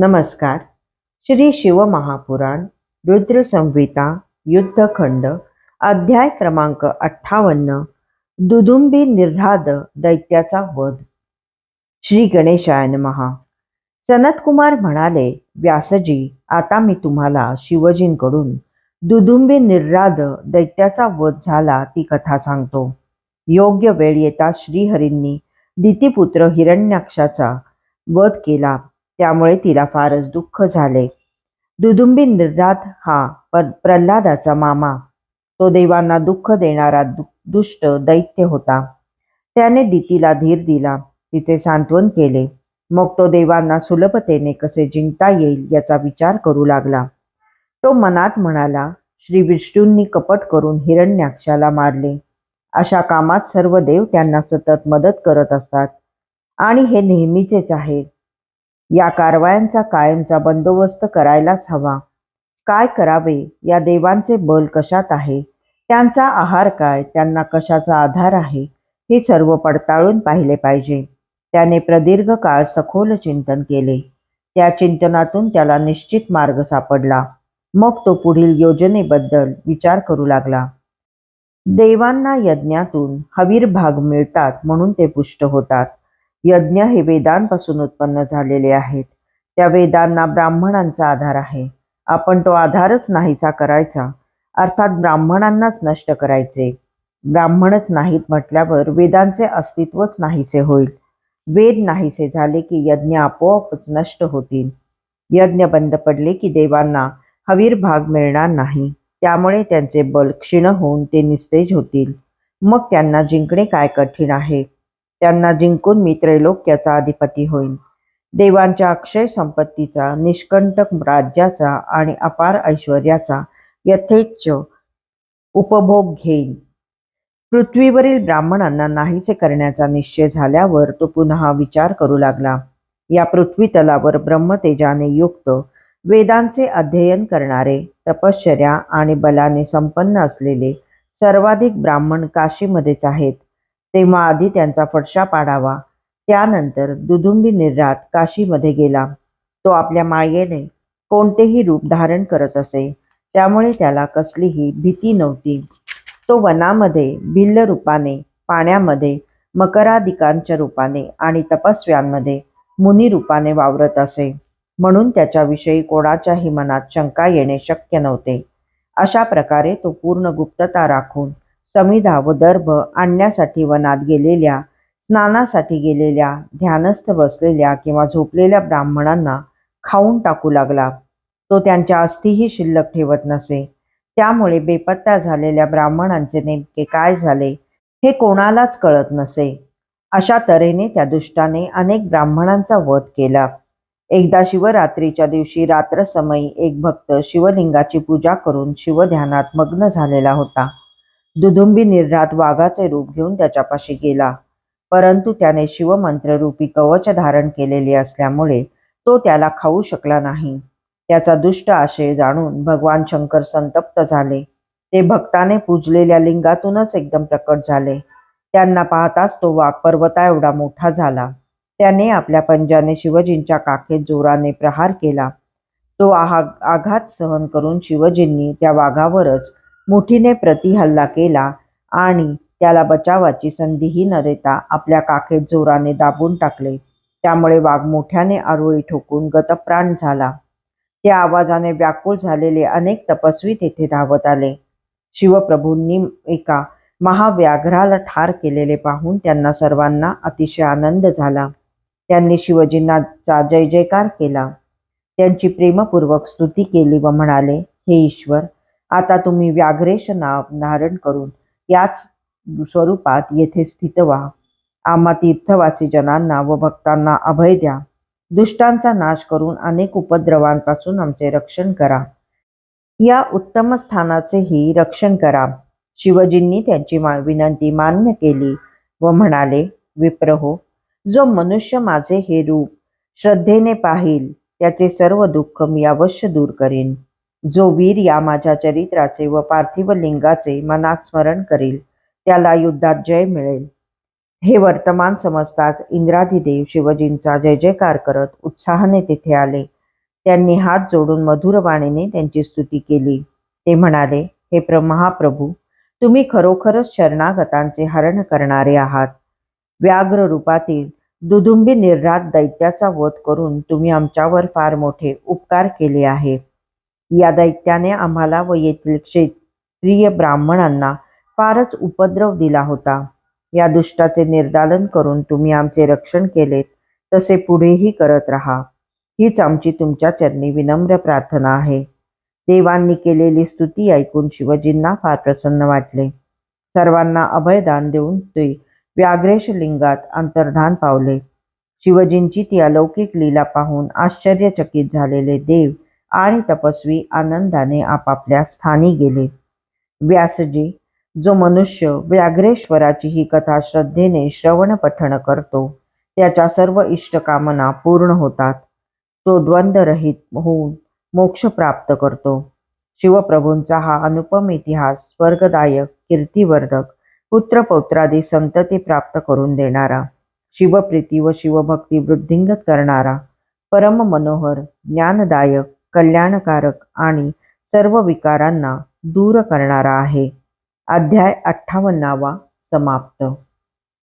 नमस्कार. श्री शिवमहापुराण रुद्रसंहिता युद्धखंड अध्याय क्रमांक अठ्ठावन्न दुदुंबी निर्धाद दैत्याचा वध. श्री गणेशायन महा सनतकुमार म्हणाले व्यासजी आता मी तुम्हाला शिवजींकडून दुदुंबी निर्राद दैत्याचा वध झाला ती कथा सांगतो. योग्य वेळ येता श्रीहरींनी दितीपुत्र हिरण्याक्षाचा वध केला. त्यामुळे तिला फारच दुःख झाले. दुदुंबी निर्रात हा प्रल्हादाचा मामा. तो देवांना दुःख देणारा दुष्ट दैत्य होता. त्याने दितीला धीर दिला. तिचे सांत्वन केले. मग तो देवांना सुलभतेने कसे जिंकता येईल याचा विचार करू लागला. तो मनात म्हणाला श्री विष्णूंनी कपट करून हिरण्याक्षाला मारले. अशा कामात सर्व देव त्यांना सतत मदत करत असतात. आणि हे नेहमीचेच आहे. या कारवायांचा कायमचा बंदोबस्त करायलाच हवा. काय करावे? या देवांचे बल कशात आहे? त्यांचा आहार काय? त्यांना कशाचा आधार आहे? हे सर्व पडताळून पाहिले पाहिजे. त्याने प्रदीर्घ काळ सखोल चिंतन केले. त्या चिंतनातून त्याला निश्चित मार्ग सापडला. मग तो पुढील योजनेबद्दल विचार करू लागला. देवांना यज्ञातून हवीर भाग मिळतात म्हणून ते पुष्ट होतात. यज्ञ हे वेदांपासून उत्पन्न झालेले आहेत. त्या वेदांना ब्राह्मणांचा आधार आहे. आपण तो आधारच नाहीसा करायचा. अर्थात ब्राह्मणांनाच नष्ट करायचे. ब्राह्मणच नाहीत म्हटल्यावर वेदांचे अस्तित्वच नाहीसे होईल. वेद नाहीसे झाले की यज्ञ आपोआपच नष्ट होतील. यज्ञ बंद पडले की देवांना हवीर भाग मिळणार नाही. त्यामुळे त्यांचे बल क्षीण होऊन ते निस्तेज होतील. मग त्यांना जिंकणे काय कठीण आहे? त्यांना जिंकून मी त्रैलोक्याचा अधिपती होईन. देवांच्या अक्षय संपत्तीचा निष्कंटक राज्याचा आणि अपार ऐश्वर्याचा यथेच्छ उपभोग घेईन. पृथ्वीवरील ब्राह्मणांना नाहीसे करण्याचा निश्चय झाल्यावर तो पुन्हा विचार करू लागला. या पृथ्वी तलावर ब्रह्मतेजाने युक्त वेदांचे अध्ययन करणारे तपश्चर्या आणि बलाने संपन्न असलेले सर्वाधिक ब्राह्मण काशीमध्येच आहेत. तेव्हा आधी त्यांचा फडशा पाडावा. त्यानंतर दुदुंबी निर्रात काशीमध्ये गेला. तो आपल्या मायेने कोणतेही रूप धारण करत असे. त्यामुळे त्याला कसलीही भीती नव्हती. तो वनामध्ये भिल्ल रूपाने पाण्यामध्ये मकरादिकांच्या रूपाने आणि तपस्व्यांमध्ये मुनी रूपाने वावरत असे. म्हणून त्याच्याविषयी कोणाच्याही मनात शंका येणे शक्य नव्हते. अशा प्रकारे तो पूर्ण गुप्तता राखून समिधा व दर्भ आणण्यासाठी वनात गेलेल्या स्नानासाठी गेलेल्या ध्यानस्थ बसलेल्या किंवा झोपलेल्या ब्राह्मणांना खाऊन टाकू लागला. तो त्यांच्या अस्थीही शिल्लक ठेवत नसे. त्यामुळे बेपत्ता झालेल्या ब्राह्मणांचे नेमके काय झाले हे कोणालाच कळत नसे. अशा तऱ्हेने त्या दुष्टाने अनेक ब्राह्मणांचा वध केला. एकदा शिवरात्रीच्या दिवशी रात्रसमयी एक भक्त शिवलिंगाची पूजा करून शिवध्यानात मग्न झालेला होता. दुदुंबी निर्रात वाघाचे रूप घेऊन त्याच्यापाशी गेला. परंतु त्याने शिवमंत्ररूपी कवच धारण केलेले असल्यामुळे तो त्याला खाऊ शकला नाही. त्याचा दुष्ट आशय जाणून भगवान शंकर संतप्त झाले. ते भक्ताने पूजलेल्या लिंगातूनच एकदम प्रकट झाले. त्यांना पाहताच तो वाघ पर्वता एवढा मोठा झाला. त्याने आपल्या पंजाने शिवजींच्या काखेत जोराने प्रहार केला. तो आहा आघात सहन करून शिवजींनी त्या वाघावरच मुठीने प्रतिहल्ला केला आणि त्याला बचावाची संधीही न देता आपल्या काखेत जोराने दाबून टाकले. त्यामुळे वाघ मोठ्याने आरोळी ठोकून गतप्राण झाला. त्या आवाजाने व्याकुळ झालेले अनेक तपस्वी तेथे धावत आले. शिवप्रभूंनी एका महाव्याघ्राला ठार केलेले पाहून त्यांना सर्वांना अतिशय आनंद झाला. त्यांनी शिवजींनाचा जय जयकार केला. त्यांची प्रेमपूर्वक स्तुती केली व म्हणाले हे ईश्वर आता तुम्ही व्याघ्रेश नाव धारण करून याच स्वरूपात येथे स्थित व्हा आम्हा तीर्थवासी जनांना व भक्तांना अभय द्या. दुष्टांचा नाश करून अनेक उपद्रवांपासून आमचे रक्षण करा. या उत्तम स्थानाचेही रक्षण करा. शिवजींनी त्यांची मा विनंती मान्य केली व म्हणाले विप्रहो जो मनुष्य माझे हे रूप श्रद्धेने पाहिल त्याचे सर्व दुःख मी अवश्य दूर करीन. जो वीर या माझ्या चरित्राचे व पार्थिव लिंगाचे मनात स्मरण करील त्याला युद्धात जय मिळेल. हे वर्तमान समजताच इंद्राधिदेव शिवजींचा जय जयकार करत उत्साहाने तिथे आले. त्यांनी हात जोडून मधुरवाणीने त्यांची स्तुती केली. ते म्हणाले हे प्र महाप्रभू तुम्ही खरोखरच शरणागतांचे हरण करणारे आहात. व्याघ्र रूपातील दुदुंबी निर्रात दैत्याचा वध करून तुम्ही आमच्यावर फार मोठे उपकार केले आहेत. या दैत्याने आम्हाला व येथील क्षेत्रीय ब्राह्मणांना फारच उपद्रव दिला होता. या दुष्टाचे निर्दालन करून तुम्ही आमचे रक्षण केलेत तसे पुढेही करत राहा. हीच आमची तुमच्या चरणी विनम्र प्रार्थना आहे. देवांनी केलेली स्तुती ऐकून शिवजींना फार प्रसन्न वाटले. सर्वांना अभयदान देऊन ते व्याघ्रेश लिंगात अंतर्धान पावले. शिवजींची ती अलौकिक लीला पाहून आश्चर्यचकित झालेले देव आणि तपस्वी आनंदाने आपापल्या स्थानी गेले. व्यासजी जो मनुष्य व्याघ्रेश्वराची ही कथा श्रद्धेने श्रवण पठण करतो त्याच्या सर्व इष्टकामना पूर्ण होतात. तो द्वंद्वरहित होऊन मोक्ष प्राप्त करतो. शिवप्रभूंचा हा अनुपम इतिहास स्वर्गदायक कीर्तिवर्धक पुत्रपौत्रादी संतती प्राप्त करून देणारा शिवप्रीती व शिवभक्ती वृद्धिंगत करणारा परम मनोहर ज्ञानदायक कल्याणकारक आणि सर्व विकारांना दूर करणारा आहे. अध्याय अठ्ठावन्नावा समाप्त.